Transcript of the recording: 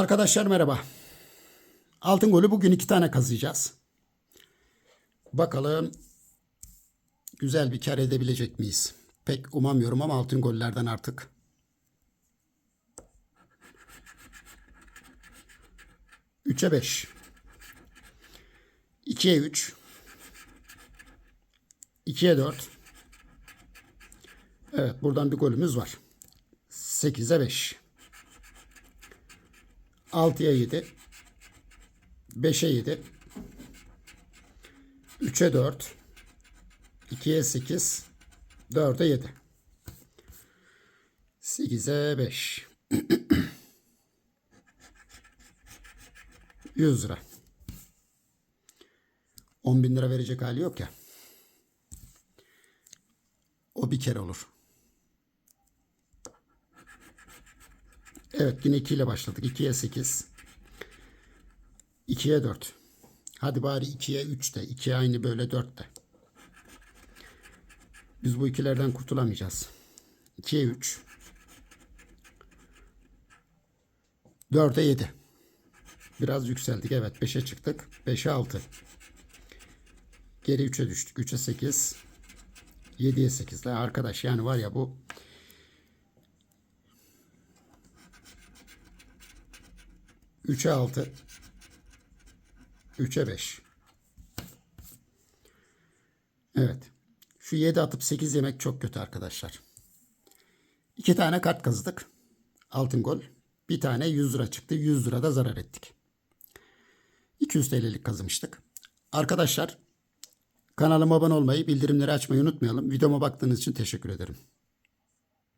Arkadaşlar merhaba. Altın golü bugün iki tane kazıyacağız. Bakalım güzel bir kar edebilecek miyiz? Pek umamıyorum ama altın gollerden artık. Üçe beş. İkiye üç. İkiye dört. Evet buradan bir golümüz var. Sekize beş. 6'ya 7 5'e 7 3'e 4 2'ye 8 4'e 7 8'e 5 100 lira. 10 bin lira verecek hali yok ya. O bir kere olur Evet yine 2 ile başladık. 2'ye 8. 2'ye 4. Hadi bari 2'ye 3 de. 2'ye aynı böyle 4 de. Biz bu ikilerden kurtulamayacağız. 2'ye 3. 4'e 7. Biraz yükseldik. Evet 5'e çıktık. 5'e 6. Geri 3'e düştük. 3'e 8. 7'ye 8. La arkadaş yani var ya bu 3'e 6 3'e 5 Evet. Şu 7 atıp 8 yemek çok kötü arkadaşlar. 2 tane kart kazıdık. Altın gol. Bir tane 100 lira çıktı. 100 lira da zarar ettik. 200 TL'lik kazımıştık. Arkadaşlar kanalıma abone olmayı, bildirimleri açmayı unutmayalım. Videoma baktığınız için teşekkür ederim.